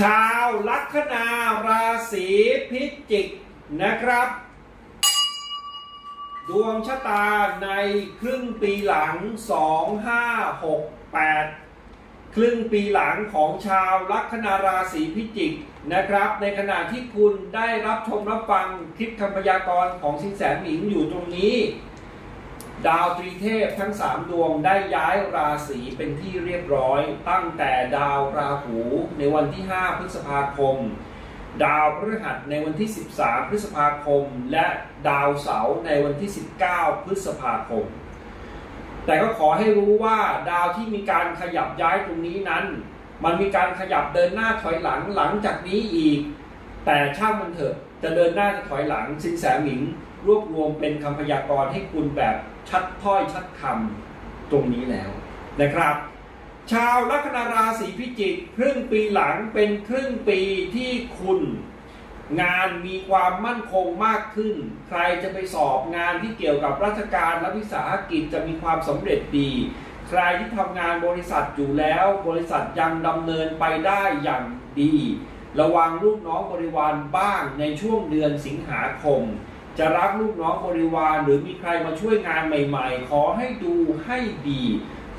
ชาวลัคนาราศีพิจิกนะครับ ดวงชะตาในครึ่งปีหลัง 2568 ครึ่งปีหลังของชาวลัคนาราศีพิจิกนะครับ ในขณะที่คุณได้รับชมรับฟังคลิปคำพยากรณ์ของสินแสหมิงอยู่ตรงนี้ ดาวตรีเทพทั้ง 3 ดวงได้ย้ายราศีเป็นที่เรียบร้อย ตั้งแต่ดาวราหูในวันที่ 5 พฤษภาคม ดาวพฤหัสในวันที่ 13 พฤษภาคม และดาวเสาร์ในวันที่ 19 พฤษภาคม แต่ก็ขอให้รู้ว่าดาวที่มีการขยับย้ายตรงนี้นั้น มันมีการขยับเดินหน้าถอยหลังหลังจากนี้อีก แต่ช่างมันเถอะจะเดินหน้าจะถอยหลังสินแสหมิงรวบรวมเป็นคำพยากรณ์ให้คุณแบบ ชัดถ้อยชัดคำตรงนี้แล้วนะครับ ชาวลัคนาราศีพิจิก ครึ่งปีหลังเป็นครึ่งปีที่คุณงานมีความมั่นคงมากขึ้น ใครจะไปสอบงานที่เกี่ยวกับราชการและวิสาหกิจจะมีความสำเร็จดี ใครที่ทำงานบริษัทอยู่แล้ว บริษัทยังดำเนินไปได้อย่างดี ระวังลูกน้องบริวารบ้างในช่วงเดือนสิงหาคม จะรับลูกน้องบริวารหรือมีใครมาช่วยงานใหม่ ๆ ขอให้ดูให้ดี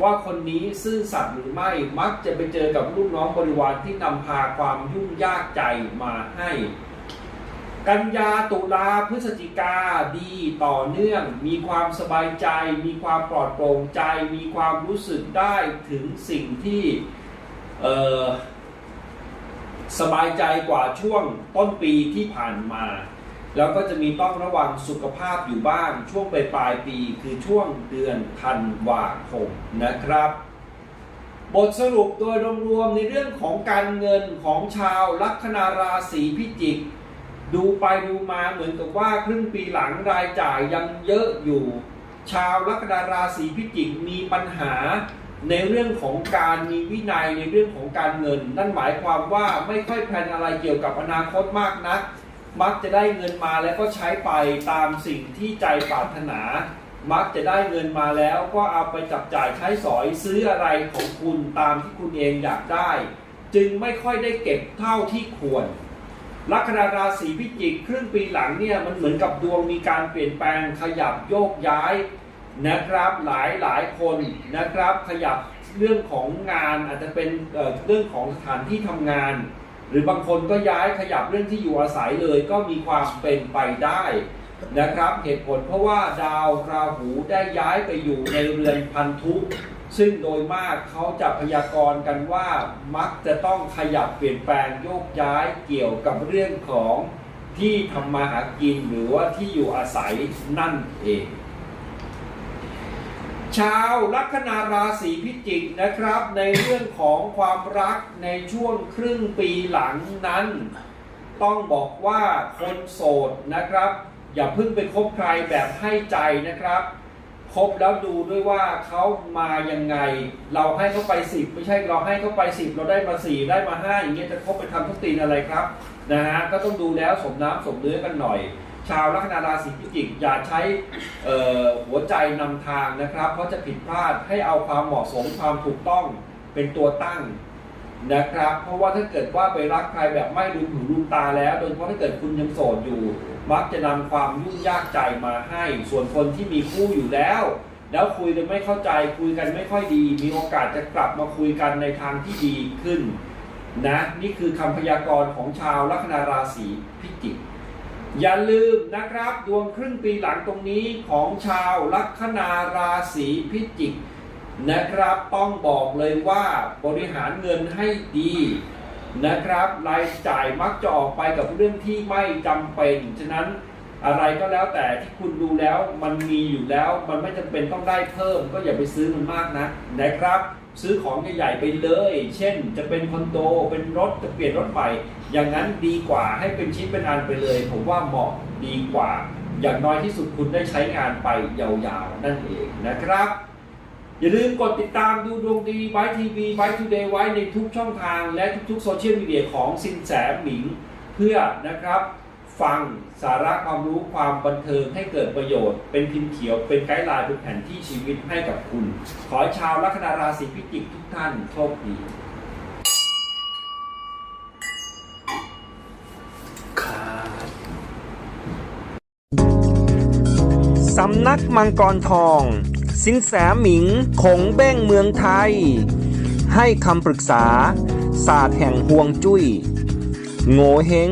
ว่าคนนี้ซื่อสัตย์หรือไม่มักจะไปเจอกับลูกน้องบริวารที่นำพาความยุ่งยากใจมาให้ กันยาตุลาพฤศจิกาดีต่อเนื่อง มีความสบายใจ มีความปลอดโปร่งใจ มีความรู้สึกได้ถึงสิ่งที่สบายใจกว่าช่วงต้นปีที่ผ่านมา แล้วก็จะมีต้องระวังสุขภาพอยู่บ้างช่วงปลายปลายปีคือช่วงเดือนธันวาคมนะครับ บทสรุปโดยรวมๆในเรื่องของการเงินของชาวลัคนาราศีพิจิก ดูไปดูมาเหมือนกับว่าครึ่งปีหลังรายจ่ายยังเยอะอยู่ ชาวลัคนาราศีพิจิกมีปัญหาในเรื่องของการมีวินัยในเรื่องของการเงิน นั่นหมายความว่าไม่ค่อยแพลนอะไรเกี่ยวกับอนาคตมากนัก มักจะได้เงินมาแล้วก็ใช้ไปตามสิ่งที่ใจปรารถนา มักจะได้เงินมาแล้วก็เอาไปจับจ่ายใช้สอยซื้ออะไรของคุณตามที่คุณเองอยากได้ จึงไม่ค่อยได้เก็บเท่าที่ควร ลัคนาราศีพิจิกครึ่งปีหลังเนี่ยมันเหมือนกับดวงมีการเปลี่ยนแปลงขยับโยกย้ายนะครับหลายหลายคนนะครับขยับเรื่องของงานอาจจะเป็นเเรื่องของสถานที่ทำงาน หรือบางคนก็ย้ายขยับเรื่องที่อยู่อาศัยเลยก็มีความเป็นไปได้นะครับ เหตุผลเพราะว่าดาวราหูได้ย้ายไปอยู่ในเรือนพันธุซึ่งโดยมากเขาจะพยากรณ์กันว่ามักจะต้องขยับเปลี่ยนแปลงโยกย้ายเกี่ยวกับเรื่องของที่ทำมาหากินหรือว่าที่อยู่อาศัยนั่นเอง ชาวลัคนาราศีพิจิกนะครับ ในเรื่องของความรักในช่วงครึ่งปีหลังนั้น ต้องบอกว่าคนโสดนะครับ อย่าเพิ่งไปคบใครแบบให้ใจนะครับคบแล้วดูด้วยว่าเขามายังไง เราให้เขาไปสิบไม่ใช่เราให้เขาไปสิบเราได้มาสี่ได้มาห้าอย่างเงี้ยจะคบไปทำทุกตีนอะไรครับนะฮะก็ต้องดูแล้วสมน้ำสมเนื้อกันหน่อย ชาวลัคนาราศีพิจิกอย่าใช้หัวใจนำทางนะครับ เพราะจะผิดพลาดให้เอาความเหมาะสมความถูกต้องเป็นตัวตั้งนะครับ เพราะว่าถ้าเกิดว่าไปรักใครแบบไม่ดูหูดูตาแล้ว โดยเฉพาะถ้าเกิดคุณยังโสดอยู่ มักจะนำความยุ่งยากใจมาให้ ส่วนคนที่มีคู่อยู่แล้ว แล้วคุยกันไม่เข้าใจคุยกันไม่ค่อยดี มีโอกาสจะกลับมาคุยกันในทางที่ดีขึ้นนะนี่คือคำพยากรณ์ของชาวลัคนาราศีพิจิก อย่าลืมนะครับดวงครึ่งปีหลังตรงนี้ของชาวลัคนาราศีพิจิกนะครับต้องบอกเลยว่าบริหารเงินให้ดีนะครับรายจ่ายมักจะออกไปกับเรื่องที่ไม่จำเป็นฉะนั้นอะไรก็แล้วแต่ที่คุณดูแล้วมันมีอยู่แล้ว มันไม่จำเป็นต้องได้เพิ่ม ก็อย่าไปซื้อมันมากนะนะครับ ซื้อของใหญ่ๆไปเลย เช่น จะเป็นคอนโด เป็นรถ จะเปลี่ยนรถใหม่ อย่างนั้นดีกว่าให้เป็นชิ้นเป็นอันไปเลย ผมว่าเหมาะดีกว่า อย่างน้อยที่สุดคุณได้ใช้งานไปยาวๆ นั่นเองนะครับ อย่าลืมกดติดตามดูดวงดีไว้ทีวีไว้ทูเดย์ไว้ในทุกช่องทางและทุกๆโซเชียลมีเดียของสินแสหมิงเพื่อนะครับ ฟังสาระความรู้ความบันเทิงให้เกิดประโยชน์ เป็นพิมพ์เขียวเป็นไกด์ไลน์เป็นแผนที่ชีวิตให้กับคุณ ขอชาวลัคนาราศีพิจิกทุกท่านโชคดีสำนักมังกรทอง สินแสหมิงขงเบ้งเมืองไทย ให้คำปรึกษา ศาสตร์แห่งห่วงจุ้ย โง่เฮง